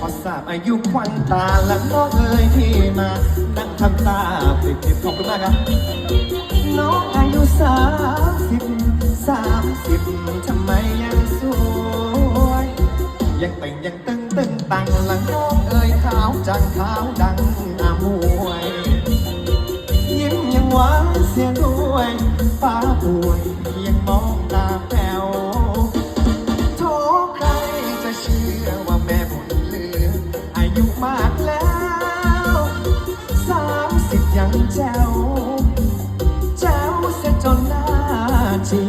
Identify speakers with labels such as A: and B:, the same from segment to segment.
A: พอทราบอายุควันตาและน้องเอ๋ยที่มานั่งทำตาปิดปิดขอบคุณมากครับ น้องอายุสามสิบสามสิบทำไมยังสวย ยังเต่งยังตึงตึงตังหลังน้องเอ๋ยขาวจังขาวดังอามวย ยิ้มยังหวานเสียด้วยป้าป่วยยังมองตา สิบยังแจ๋วแจ๋วเสียจนหน้าจี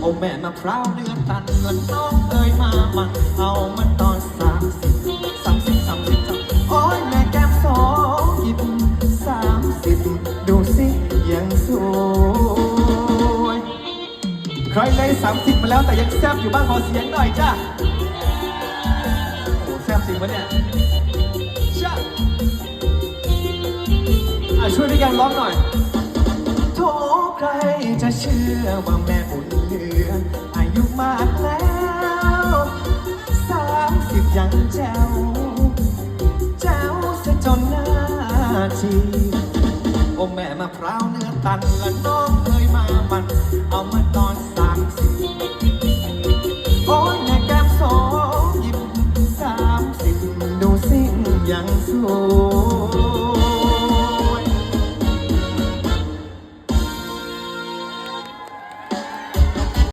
A: โอ้แม่มะพร้าวเนื้อตันแล้วน้องเอ้ยมามันเอามันตอนสามสิบสามสิบสามสิบสามโอ้ยแม่แก้มสองหยิบสามสิบดูสิยังสวย ใครเลยสามสิบมาแล้วแต่ยังแซบอยู่บ้างขอเสียงหน่อยจ้าโอ้แซบจริงปะเนี่ย ช่วยด้วยกันร้องหน่อยโถใครจะเชื่อว่าแม่บุญเหลือ อายุมากแล้วสามสิบยังแจ้วแจ้วซะจนหน้าจีโอ้แม่มาพร้าวเนื้อตันและน้องเคยมามัน เอามาตอนสามสิบโอ้ยแม่แก้มสองหยิบสามสิบดูสิ่งยังสูย